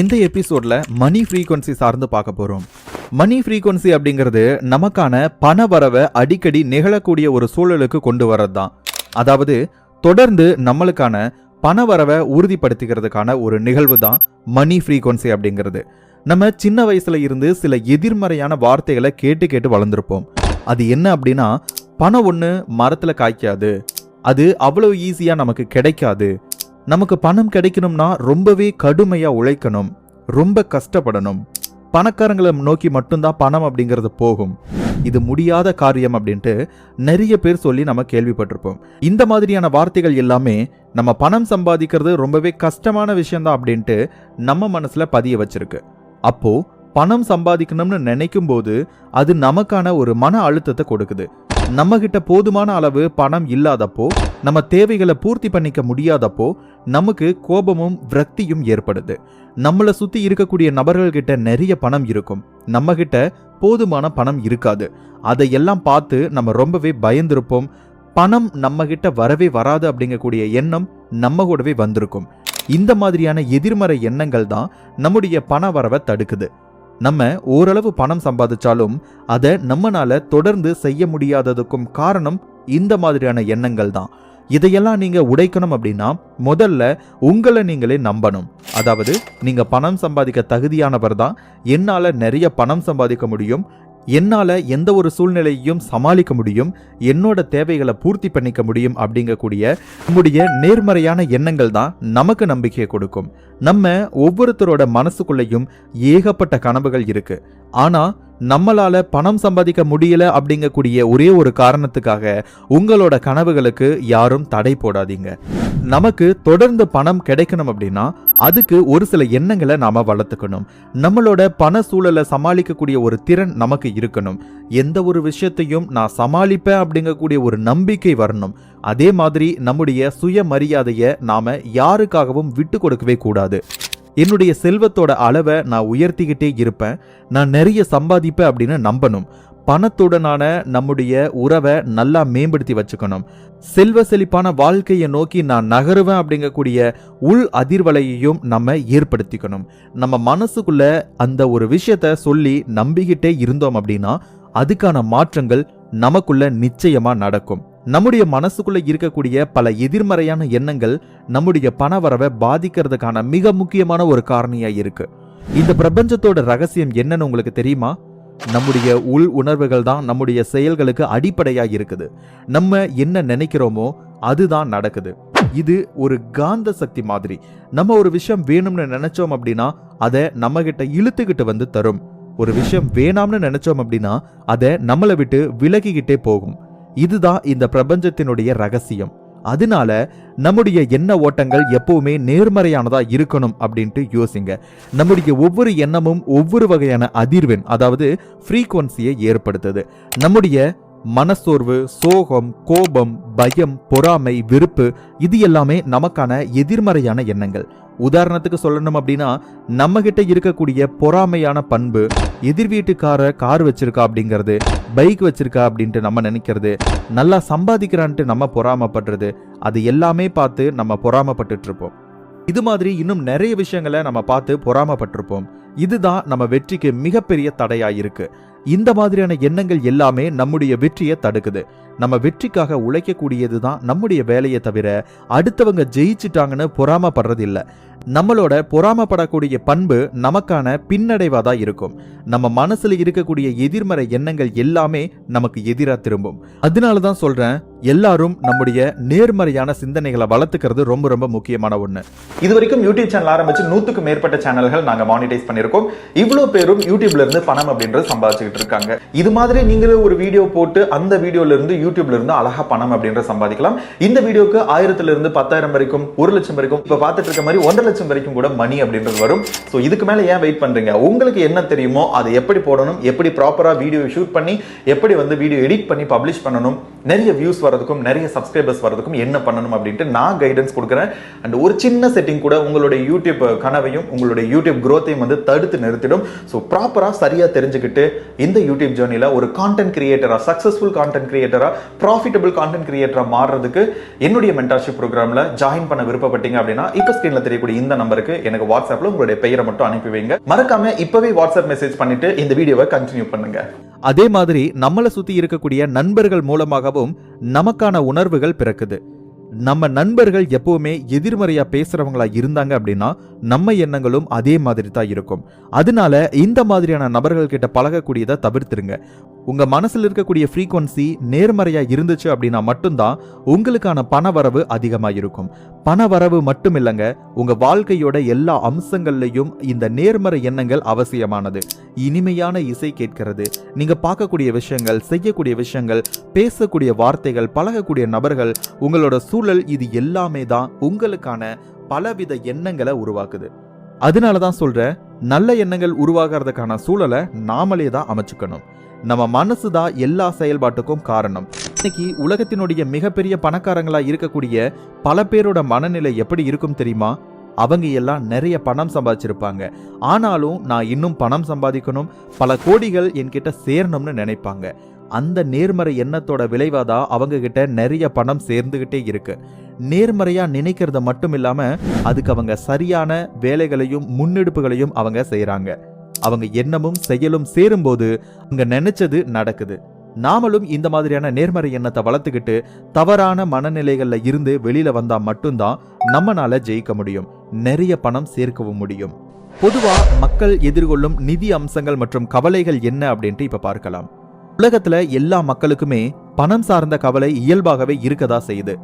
இந்த எபிசோட்ல மணி ஃப்ரீக்வன்சி சார்ந்து பார்க்க போறோம். மணி ஃப்ரீக்வன்சி அப்படிங்கிறது நமக்கான பண வரவை அடிக்கடி நிகழக்கூடிய ஒரு சூழலுக்கு கொண்டு வர்றது தான் அதாவது தொடர்ந்து நம்மளுக்கான பண வரவை உறுதிப்படுத்திக்கிறதுக்கான ஒரு நிகழ்வு தான் மணி ஃப்ரீக்வன்சி அப்படிங்கிறது. நம்ம சின்ன வயசுல இருந்து சில எதிர்மறையான வார்த்தைகளை கேட்டு கேட்டு வளர்ந்துருப்போம். அது என்ன அப்படின்னா பணம் ஒன்று மரத்தில் காய்க்காது. அது அவ்வளோ ஈஸியாக நமக்கு கிடைக்காது. நமக்கு பணம் கிடைக்கணும்னா ரொம்பவே கடுமையாக உழைக்கணும். ரொம்ப கஷ்டப்படணும். பணக்காரங்களை நோக்கி மட்டும்தான் பணம் அப்படிங்கிறது போகும். இது முடியாத காரியம் அப்படின்ட்டு நிறைய பேர் சொல்லி நம்ம கேள்விப்பட்டிருப்போம். இந்த மாதிரியான வார்த்தைகள் எல்லாமே நம்ம பணம் சம்பாதிக்கிறது ரொம்பவே கஷ்டமான விஷயம்தான் அப்படின்ட்டு நம்ம மனசுல பதிய வச்சிருக்கு. அப்போ பணம் சம்பாதிக்கணும்னு நினைக்கும் போது அது நமக்கான ஒரு மன அழுத்தத்தை கொடுக்குது. நம்ம கிட்ட போதுமான அளவு பணம் இல்லாதப்போ நம்ம தேவைகளை பூர்த்தி பண்ணிக்க முடியாதப்போ நமக்கு கோபமும் விரக்தியும் ஏற்படுது. நம்மளை சுத்தி இருக்கக்கூடிய நபர்கள்கிட்ட நிறைய பணம் இருக்கும். நம்ம கிட்ட போதுமான பணம் இருக்காது. அதையெல்லாம் பார்த்து நம்ம ரொம்பவே பயந்திருப்போம். பணம் நம்ம கிட்ட வரவே வராது அப்படிங்கக்கூடிய எண்ணம் நம்ம கூடவே வந்திருக்கும். இந்த மாதிரியான எதிர்மறை எண்ணங்கள் தான் நம்முடைய பண வரவை தடுக்குது. நம்ம ஓரளவு பணம் சம்பாதிச்சாலும் அதை நம்மனால தொடர்ந்து செய்ய முடியாததுக்கும் காரணம் இந்த மாதிரியான எண்ணங்கள் தான். இதையெல்லாம் நீங்க உடைக்கணும் அப்படின்னா முதல்ல உங்களை நீங்களே நம்பணும். அதாவது நீங்க பணம் சம்பாதிக்க தகுதியானவர் தான். என்னால நிறைய பணம் சம்பாதிக்க முடியும். என்னால் எந்த ஒரு சூழ்நிலையையும் சமாளிக்க முடியும் என்னோட தேவைகளை பூர்த்தி பண்ணிக்க முடியும் அப்படிங்கக்கூடிய நம்முடைய நேர்மறையான எண்ணங்கள் தான் நமக்கு நம்பிக்கையை கொடுக்கும். நம்ம ஒவ்வொருத்தரோட மனசுக்குள்ளேயும் ஏகப்பட்ட கனவுகள் இருக்கு. ஆனா நம்மளால பணம் சம்பாதிக்க முடியல அப்படிங்கக்கூடிய ஒரே ஒரு காரணத்துக்காக உங்களோட கனவுகளுக்கு யாரும் தடை போடாதீங்க. நமக்கு தொடர்ந்து பணம் கிடைக்கணும் அப்படின்னா அதுக்கு ஒரு சில எண்ணங்களை நாம வளர்த்துக்கணும். நம்மளோட பண சூழலை சமாளிக்கக்கூடிய ஒரு திறன் நமக்கு இருக்கணும். எந்த ஒரு விஷயத்தையும் நான் சமாளிப்பேன் அப்படிங்கக்கூடிய ஒரு நம்பிக்கை வரணும். அதே மாதிரி நம்முடைய சுயமரியாதையை நாம யாருக்காகவும் விட்டு கொடுக்கவே கூடாது. என்னுடைய செல்வத்தோட அளவை நான் உயர்த்திக்கிட்டே இருப்பேன். நான் நிறைய சம்பாதிப்பேன் அப்படின்னு நம்பணும். பணத்துடனான நம்முடைய உறவை நல்லா மேம்படுத்தி வச்சுக்கணும். செல்வ செழிப்பான வாழ்க்கையை நோக்கி நான் நகருவேன் அப்படிங்கக்கூடிய உள் அதிர்வலையையும் நம்ம ஏற்படுத்திக்கணும். நம்ம மனசுக்குள்ள அந்த ஒரு விஷயத்த சொல்லி நம்பிக்கிட்டே இருந்தோம் அப்படின்னா அதுக்கான மாற்றங்கள் நமக்குள்ள நிச்சயமா நடக்கும். நம்முடைய மனசுக்குள்ள இருக்கக்கூடிய பல எதிர்மறையான எண்ணங்கள் நம்முடைய பணவரவை பாதிக்கிறதுக்கான மிக முக்கியமான ஒரு காரணியா இருக்கு. இந்த பிரபஞ்சத்தோட ரகசியம் என்னன்னு உங்களுக்கு தெரியுமா? நம்முடைய உள் உணர்வுகள் தான் நம்முடைய செயல்களுக்கு அடிப்படையாக இருக்குது. நம்ம என்ன நினைக்கிறோமோ அதுதான் நடக்குது. இது ஒரு காந்த சக்தி மாதிரி. நம்ம ஒரு விஷயம் வேணும்னு நினைச்சோம் அப்படின்னா அதை நம்ம கிட்ட இழுத்துக்கிட்டு வந்து தரும். ஒரு விஷயம் வேணாம்னு நினைச்சோம் அப்படின்னா அதை நம்மளை விட்டு விலகிக்கிட்டே போகும். இதுதான் இந்த பிரபஞ்சத்தினுடைய ரகசியம். அதனால நம்முடைய எண்ண ஓட்டங்கள் எப்பவுமே நேர்மறையானதா இருக்கணும் அப்படின்ட்டு யோசிங்க. நம்முடைய ஒவ்வொரு எண்ணமும் ஒவ்வொரு வகையான அதிர்வெண் அதாவது ஃப்ரீக்குவன்சியை ஏற்படுத்துது. நம்முடைய மனசோர்வு சோகம் கோபம் பயம் பொறாமை வெறுப்பு இது எல்லாமே நமக்கான எதிர்மறையான எண்ணங்கள். உதாரணத்துக்கு சொல்லணும் அப்படின்னா நம்ம கிட்ட இருக்கக்கூடிய பொறாமையான பண்பு எதிர் வீட்டுக்கார கார் வச்சிருக்கா அப்படிங்கிறது பைக் வச்சிருக்கா அப்படின்ட்டு நம்ம நினைக்கிறது நல்லா சம்பாதிக்கிறான்ட்டு நம்ம பொறாமப்படுறது அது எல்லாமே பார்த்து நம்ம பொறாமப்பட்டுட்டு இருப்போம் இது மாதிரி இன்னும் நிறைய விஷயங்களை நம்ம பார்த்து பொறாமப்பட்டிருப்போம். இதுதான் நம்ம வெற்றிக்கு மிகப்பெரிய தடையா இருக்கு இந்த மாதிரியான எண்ணங்கள் எல்லாமே நம்முடைய வெற்றியை தடுக்குது. நம்ம வெற்றிக்காக உழைக்கக்கூடியது தான் நம்முடைய வேலையை தவிர அடுத்தவங்க ஜெயிச்சிட்டாங்கன்னு பொறாமப்படுறது இல்லை நம்மளோட பொறாமப்படக்கூடிய பண்பு நமக்கான பின்னடைவாக தான் இருக்கும். நம்ம மனசுல இருக்கக்கூடிய எதிர்மறை எண்ணங்கள் எல்லாமே நமக்கு எதிராக திரும்பும். அதனால தான் சொல்றேன் எல்லாரும் நம்முடைய நேர்மறையான சிந்தனைகளை வளர்த்துக்கிறது ரொம்ப ரொம்ப முக்கியமான ஒன்று இது வரைக்கும் யூடியூப் சேனல் ஆரம்பிச்சு நூற்றுக்கு மேற்பட்ட சேனல்கள் நாங்கள் மானிடைஸ் பண்ணியிருக்கோம். இவ்வளோ பேரும் யூடியூப்ல இருந்து பணம் அப்படின்றது சம்பாதிச்சுக்கிட்டு இருக்காங்க. இது மாதிரி நீங்களும் ஒரு வீடியோ போட்டு அந்த வீடியோல இருந்து யூடியூப்ல இருந்து அழகா பணம் அப்படின்ற சம்பாதிக்கலாம். இந்த வீடியோக்கு ஆயிரத்துல இருந்து பத்தாயிரம் வரைக்கும் ஒரு லட்சம் வரைக்கும் இப்ப பார்த்துட்டு இருக்க மாதிரி ஒன்றரை லட்சம் வரைக்கும் கூட மணி அப்படின்றது வரும். சோ இதுக்கு மேல ஏன் வெயிட் பண்றீங்க? உங்களுக்கு என்ன தெரியுமோ அதை எப்படி போடணும் எப்படி ப்ராப்பரா வீடியோ ஷூட் பண்ணி எப்படி வந்து வீடியோ எடிட் பண்ணி பப்ளிஷ் பண்ணணும் நிறைய வியூஸ் வரதுக்கும் நிறைய சப்ஸ்கிரைபர்ஸ் வரதுக்கும் என்ன பண்ணணும் அப்படின்ட்டு நான் கைடன்ஸ் கொடுக்குறேன். அண்ட் ஒரு சின்ன செட்டிங் கூட உங்களுடைய யூடியூப் கனவையும் உங்களுடைய யூடியூப் குரோத்தையும் வந்து தடுத்து நிறுத்திடும். ஸோ ப்ராப்பராக சரியாக தெரிஞ்சுக்கிட்டு இந்த யூடியூப் ஜேர்னியில் ஒரு கான்டென்ட் கிரியேட்டராக சக்ஸஸ்ஃபுல் கான்டென்ட் கிரியேட்டராக ப்ராஃபிட்டபிள் கான்டென்ட் கிரியேட்டராக மாறுறதுக்கு என்னுடைய மென்டர்ஷிப் ப்ரோக்ராமில் ஜாயின் பண்ண விருப்பப்பட்டீங்க அப்படின்னா இப்போ ஸ்க்ரீனில் தெரியக்கூடிய இந்த நம்பருக்கு எனக்கு வாட்ஸ்அப்பில் உங்களுடைய பெயரை மட்டும் அனுப்பி வைங்க. மறக்காம இப்போவே வாட்ஸ்அப் மெசேஜ் பண்ணிட்டு இந்த வீடியோவை கண்டினியூ பண்ணுங்க. அதே மாதிரி நம்மளை சுத்தி இருக்கக்கூடிய நண்பர்கள் மூலமாகவும் நமக்கான உணர்வுகள் பிறக்குது. நம்ம நண்பர்கள் எப்பவுமே எதிர்மறையா பேசுறவங்களா இருந்தாங்க அப்படின்னா நம்ம எண்ணங்களும் அதே மாதிரி தான் இருக்கும். அதனால இந்த மாதிரியான நபர்கள் கிட்ட பழகக்கூடியதை தவிர்த்துருங்க. உங்கள் மனசில் இருக்கக்கூடிய ஃப்ரீக்வன்சி நேர்மறையாக இருந்துச்சு அப்படின்னா மட்டும்தான் உங்களுக்கான பண வரவு அதிகமாக இருக்கும் பண வரவு மட்டும் இல்லைங்க உங்கள் வாழ்க்கையோட எல்லா அம்சங்கள்லையும் இந்த நேர்மறை எண்ணங்கள் அவசியமானது. இனிமையான இசை கேட்கிறது நீங்கள் பார்க்கக்கூடிய விஷயங்கள் செய்யக்கூடிய விஷயங்கள் பேசக்கூடிய வார்த்தைகள் பழகக்கூடிய நபர்கள் உங்களோட சூழல் இது எல்லாமே தான் உங்களுக்கான பலவித எண்ணங்களை உருவாக்குது. அதனால தான் சொல்கிறேன் நல்ல எண்ணங்கள் உருவாகிறதுக்கான சூழலை நாமளே தான் அமைச்சுக்கணும். நம்ம மனசு தான் எல்லா செயல்பாட்டுக்கும் காரணம். இன்னைக்கு உலகத்தினுடைய மிகப்பெரிய பணக்காரங்களா இருக்கக்கூடிய பல பேரோட மனநிலை எப்படி இருக்கும் தெரியுமா? அவங்க எல்லாம் நிறைய பணம் சம்பாதிச்சிருப்பாங்க. ஆனாலும் நான் இன்னும் பணம் சம்பாதிக்கணும் பல கோடிகள் என்கிட்ட சேரணும்னு நினைப்பாங்க. அந்த நேர்மறை எண்ணத்தோட விளைவாதான் அவங்க கிட்ட நிறைய பணம் சேர்ந்துகிட்டே இருக்கு. நேர்மறையா நினைக்கிறது மட்டும் இல்லாம அதுக்கு அவங்க சரியான வேலைகளையும் முன்னெடுப்புகளையும் அவங்க செய்கிறாங்க அவங்க எண்ணமும் செயலும் சேரும்போது அவங்க நினைச்சது நடக்குது. நாமளும் இந்த மாதிரியான நேர்மறை எண்ணத்தை வளர்த்துக்கிட்டு தவறான மனநிலைகள்ல இருந்து வெளியில வந்தா மட்டும்தான் நம்மனால ஜெயிக்க முடியும். நிறைய பணம் சேர்க்கவும் முடியும். பொதுவா மக்கள் எதிர்கொள்ளும் நிதி அம்சங்கள் மற்றும் கவலைகள் என்ன அப்படின்ட்டு இப்ப பார்க்கலாம். உலகத்துல எல்லா மக்களுக்குமே பணம் சார்ந்த கவலை இயல்பாகவே இருக்கதா செய்யுது.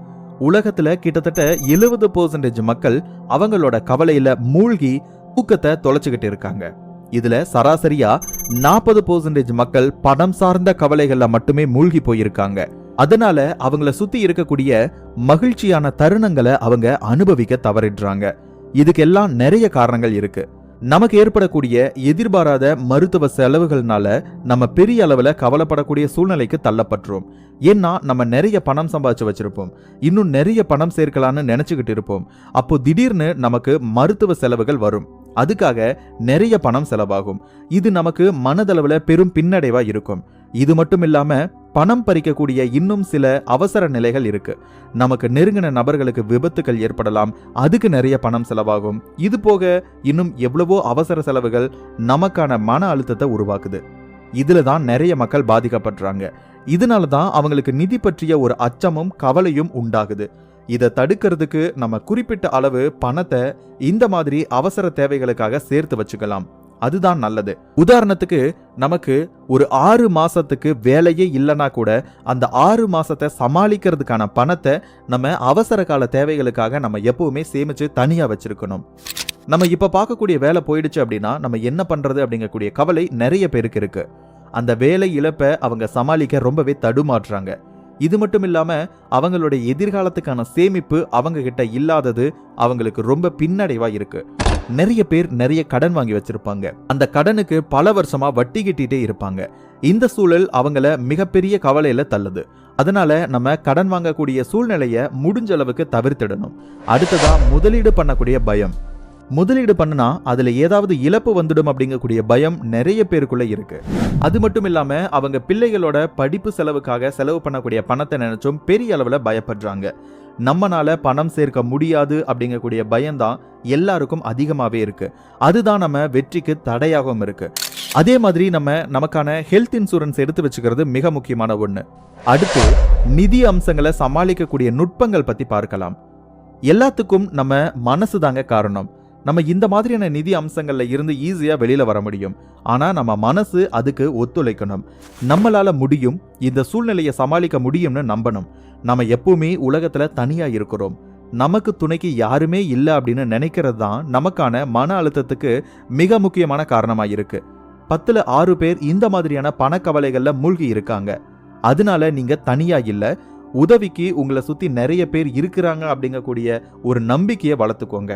உலகத்துல கிட்டத்தட்ட எழுபது பர்சன்டேஜ் மக்கள் அவங்களோட கவலையில மூழ்கி தூக்கத்தை தொலைச்சுக்கிட்டு இருக்காங்க. இதுல சராசரியா நாற்பது பர்சன்டேஜ் மக்கள் பணம் சார்ந்த கவலைகள்ல மட்டுமே மூழ்கி போயிருக்காங்க. அதனால அவங்கள சுத்தி இருக்கக்கூடிய மகிழ்ச்சியான தருணங்களை அவங்க அனுபவிக்க தவறிடுறாங்க. இதுக்கெல்லாம் நிறைய காரணங்கள் இருக்கு. நமக்கு ஏற்படக்கூடிய எதிர்பாராத மருத்துவ செலவுகள்னால நம்ம பெரிய அளவுல கவலைப்படக்கூடிய சூழ்நிலைக்கு தள்ளப்பட்டுரும் ஏன்னா நம்ம நிறைய பணம் சம்பாதிச்சு வச்சிருப்போம். இன்னும் நிறைய பணம் சேர்க்கலான்னு நினைச்சுக்கிட்டு இருப்போம். அப்போ திடீர்னு நமக்கு மருத்துவ செலவுகள் வரும். அதுக்காக நிறைய பணம் செலவாகும். இது நமக்கு மனதளவில் பெரும் பின்னடைவாக இருக்கும். இது மட்டும் இல்லாமல் பணம் பறிக்கக்கூடிய இன்னும் சில அவசர நிலைகள் இருக்கு. நமக்கு நெருங்கின நபர்களுக்கு விபத்துகள் ஏற்படலாம். அதுக்கு நிறைய பணம் செலவாகும். இது போக இன்னும் எவ்வளவோ அவசர செலவுகள் நமக்கான மன அழுத்தத்தை உருவாக்குது. இதுல தான் நிறைய மக்கள் பாதிக்கப்படுறாங்க. இதனால தான் அவங்களுக்கு நிதி பற்றிய ஒரு அச்சமும் கவலையும் உண்டாகுது. இதை தடுக்கிறதுக்கு நம்ம குறிப்பிட்ட அளவு பணத்தை இந்த மாதிரி அவசர தேவைகளுக்காக சேர்த்து வச்சுக்கலாம். அதுதான் நல்லது. உதாரணத்துக்கு நமக்கு ஒரு ஆறு மாசத்துக்கு வேலையே இல்லைன்னா கூட அந்த ஆறு மாசத்தை சமாளிக்கிறதுக்கான பணத்தை நம்ம அவசர கால தேவைகளுக்காக நம்ம எப்பவுமே சேமிச்சு தனியா வச்சிருக்கணும். நம்ம இப்ப பார்க்கக்கூடிய வேலை போயிடுச்சு அப்படின்னா நம்ம என்ன பண்றது அப்படிங்கக்கூடிய கவலை நிறைய பேருக்கு இருக்கு. அந்த வேலை இழப்பை அவங்க சமாளிக்க ரொம்பவே தடுமாறுறாங்க. இது மட்டும் இல்லாம அவங்களுடைய எதிர்காலத்துக்கான சேமிப்பு அவங்க கிட்ட இல்லாதது அவங்களுக்கு ரொம்ப பின்னடைவா இருக்கு. நிறைய பேர் நிறைய கடன் வாங்கி வச்சிருப்பாங்க. அந்த கடனுக்கு பல வருஷமா வட்டி கட்டிட்டே இருப்பாங்க. இந்த சூழல் அவங்கள மிகப்பெரிய கவலையில தள்ளுது. அதனால நம்ம கடன் வாங்கக்கூடிய சூழ்நிலையை முடிஞ்ச அளவுக்கு தவிர்த்திடணும். அடுத்ததா முதலீடு பண்ணக்கூடிய பயம். முதலீடு பண்ணுனா அதுல ஏதாவது இழப்பு வந்துடும் அப்படிங்கக்கூடிய பயம் நிறைய பேருக்குள்ள இருக்கு. அது மட்டும் இல்லாம அவங்க பிள்ளைகளோட படிப்பு செலவுக்காக செலவு பண்ணக்கூடிய பணத்தை நினைச்சும் பெரிய அளவுல பயப்படுறாங்க. நம்மனால பணம் சேர்க்க முடியாது அப்படிங்கக்கூடிய பயம்தான் எல்லாருக்கும் அதிகமாவே இருக்கு. அதுதான் நம்ம வெற்றிக்கு தடையாகவும் இருக்கு. அதே மாதிரி நம்ம நமக்கான ஹெல்த் இன்சூரன்ஸ் எடுத்து வச்சுக்கிறது மிக முக்கியமான ஒன்று அடுத்து நிதி அம்சங்களை சமாளிக்கக்கூடிய நுட்பங்கள் பத்தி பார்க்கலாம். எல்லாத்துக்கும் நம்ம மனசு தாங்க காரணம். நம்ம இந்த மாதிரியான நிதி அம்சங்களில் இருந்து ஈஸியாக வெளியில் வர முடியும். ஆனால் நம்ம மனசு அதுக்கு ஒத்துழைக்கணும். நம்மளால் முடியும் இந்த சூழ்நிலையை சமாளிக்க முடியும்னு நம்பணும். நம்ம எப்பவுமே உலகத்தில் தனியாக இருக்கிறோம். நமக்கு துணைக்கு யாருமே இல்லை அப்படின்னு நினைக்கிறது தான் நமக்கான மன அழுத்தத்துக்கு மிக முக்கியமான காரணமாக இருக்குது பத்தில் ஆறு பேர் இந்த மாதிரியான பணக்கவலைகளில் மூழ்கி இருக்காங்க. அதனால நீங்கள் தனியாக இல்லை உதவிக்கு உங்களை சுற்றி நிறைய பேர் இருக்கிறாங்க அப்படிங்கக்கூடிய ஒரு நம்பிக்கையை வளர்த்துக்கோங்க.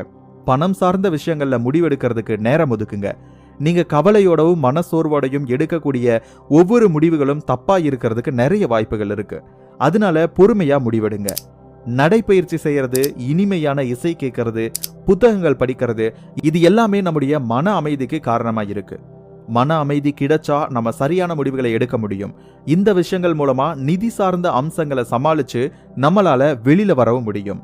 பணம் சார்ந்த விஷயங்களில் முடிவெடுக்கிறதுக்கு நேரம் ஒதுக்குங்க. நீங்க கவலையோடவும் மனசோர்வோடையும் எடுக்கக்கூடிய ஒவ்வொரு முடிவுகளும் தப்பா இருக்கிறதுக்கு நிறைய வாய்ப்புகள் இருக்கு. அதனால பொறுமையா முடிவெடுங்க. நடைப்பயிற்சி செய்யறது இனிமையான இசை கேட்கறது புத்தகங்கள் படிக்கிறது இது எல்லாமே நம்முடைய மன அமைதிக்கு காரணமாக இருக்கு. மன அமைதி கிடைச்சா நம்ம சரியான முடிவுகளை எடுக்க முடியும். இந்த விஷயங்கள் மூலமா நிதி சார்ந்த அம்சங்களை சமாளிச்சு நம்மளால வெளியில வரவும் முடியும்.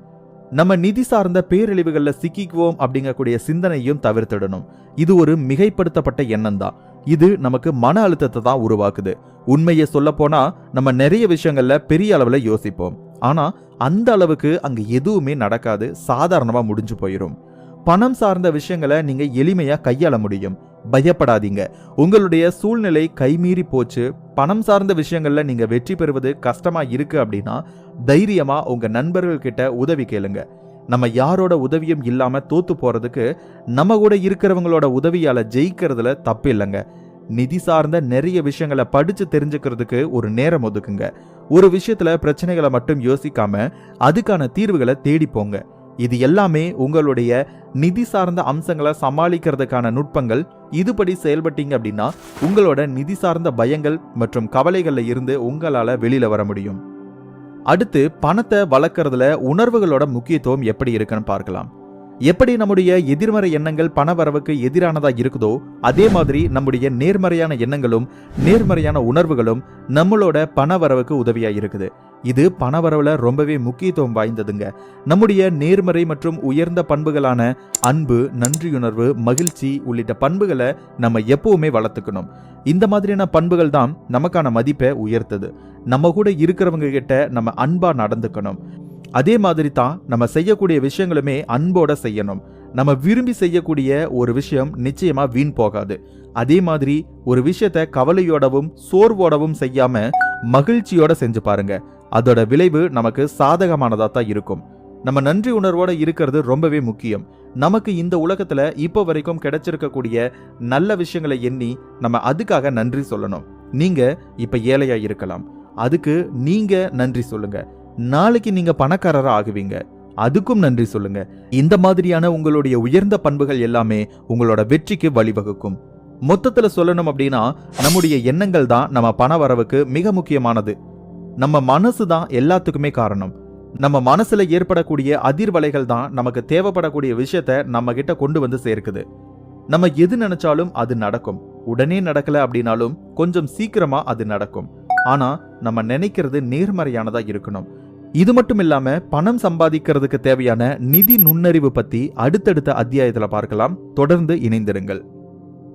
நம்ம நிதி சார்ந்த பேரழிவுகளில் சிக்கிக்குவோம் அப்படிங்கக்கூடிய சிந்தனையும் தவிர்த்திடணும். இது ஒரு மிகைப்படுத்தப்பட்ட எண்ணம் தான் இது நமக்கு மன அழுத்தத்தை தான் உருவாக்குது. உண்மையை சொல்ல போனா நம்ம நிறைய விஷயங்கள்ல பெரிய அளவுல யோசிப்போம். ஆனா அந்த அளவுக்கு அங்க எதுவுமே நடக்காது. சாதாரணமா முடிஞ்சு போயிடும் பணம் சார்ந்த விஷயங்களை நீங்க எளிமையா கையாள முடியும். பயப்படாதீங்க. உங்களுடைய சூழ்நிலை கைமீறி போச்சு. பணம் சார்ந்த விஷயங்கள்ல நீங்க வெற்றி பெறுவது கஷ்டமா இருக்கு அப்படின்னா தைரியமா உங்க நண்பர்கள் கிட்ட உதவி கேளுங்க. நம்ம யாரோட உதவியும் இல்லாம தோத்து போறதுக்கு நம்ம கூட இருக்கிறவங்களோட உதவியால ஜெயிக்கிறதுல தப்பு இல்லைங்க. நிதி சார்ந்த நிறைய விஷயங்களை படிச்சு தெரிஞ்சுக்கிறதுக்கு ஒரு நேரம் ஒதுக்குங்க. ஒரு விஷயத்துல பிரச்சனைகளை மட்டும் யோசிக்காம அதுக்கான தீர்வுகளை தேடி போங்க. இது எல்லாமே உங்களுடைய நிதி சார்ந்த அம்சங்களை சமாளிக்கிறதுக்கான நுட்பங்கள். இதுபடி செயல்பட்டீங்க அப்படின்னா உங்களோட நிதி சார்ந்த பயங்கள் மற்றும் கவலைகளில் இருந்து உங்களால் வெளியில் வர முடியும். அடுத்து பணத்தை வளர்க்குறதுல உணர்வுகளோட முக்கியத்துவம் எப்படி இருக்குன்னு பார்க்கலாம். எப்படி நம்முடைய எதிர்மறை எண்ணங்கள் பண வரவுக்கு எதிரானதாக இருக்குதோ அதே மாதிரி நம்முடைய நேர்மறையான எண்ணங்களும் நேர்மறையான உணர்வுகளும் நம்மளோட பண வரவுக்கு உதவியாக இருக்குது. இது பணவரவில் ரொம்பவே முக்கியத்துவம் வாய்ந்ததுங்க. நம்முடைய நேர்மறை மற்றும் உயர்ந்த பண்புகளான அன்பு நன்றியுணர்வு மகிழ்ச்சி உள்ளிட்ட பண்புகளை நம்ம எப்பவுமே வளர்த்துக்கணும். இந்த மாதிரியான பண்புகள் தான் நமக்கான மதிப்பை உயர்த்தது. நம்ம கூட இருக்கிறவங்க கிட்ட நம்ம அன்பா நடந்துக்கணும். அதே மாதிரி தான் நம்ம செய்யக்கூடிய விஷயங்களுமே அன்போட செய்யணும். நம்ம விரும்பி செய்யக்கூடிய ஒரு விஷயம் நிச்சயமா வீண் போகாது. அதே மாதிரி ஒரு விஷயத்த கவலையோடவும் சோர்வோடவும் செய்யாம மகிழ்ச்சியோட செஞ்சு பாருங்க. அதோட விளைவு நமக்கு சாதகமானதாக தான் இருக்கும். நம்ம நன்றி உணர்வோட இருக்கிறது ரொம்பவே முக்கியம். நமக்கு இந்த உலகத்துல இப்போ வரைக்கும் கிடைச்சிருக்கக்கூடிய நல்ல விஷயங்களை எண்ணி நம்ம அதுக்காக நன்றி சொல்லணும். நீங்க இப்ப ஏழையா இருக்கலாம். அதுக்கு நீங்க நன்றி சொல்லுங்க. நாளைக்கு நீங்க பணக்காரரா ஆகுவீங்க. அதுக்கும் நன்றி சொல்லுங்க. இந்த மாதிரியான உங்களுடைய உயர்ந்த பண்புகள் எல்லாமே உங்களோட வெற்றிக்கு வழிவகுக்கும். மொத்தத்துல சொல்லணும் அப்படின்னா நம்முடைய எண்ணங்கள் தான் நம்ம பண வரவுக்கு மிக முக்கியமானது. நம்ம மனசு தான் எல்லாத்துக்குமே காரணம். நம்ம மனசுல ஏற்படக்கூடிய அதிர்வலைகள் தான் நமக்கு தேவைப்படக்கூடிய விஷயத்த நம்ம கிட்ட கொண்டு வந்து சேர்க்குது. நம்ம எது நினைச்சாலும் அது நடக்கும். உடனே நடக்கல அப்படின்னாலும் கொஞ்சம் சீக்கிரமா அது நடக்கும். ஆனா நம்ம நினைக்கிறது நேர்மறையானதா இருக்கணும். இது மட்டும் இல்லாம பணம் சம்பாதிக்கிறதுக்கு தேவையான நிதி நுண்ணறிவு பத்தி அடுத்தடுத்த அத்தியாயத்துல பார்க்கலாம். தொடர்ந்து இணைந்திருங்கள்.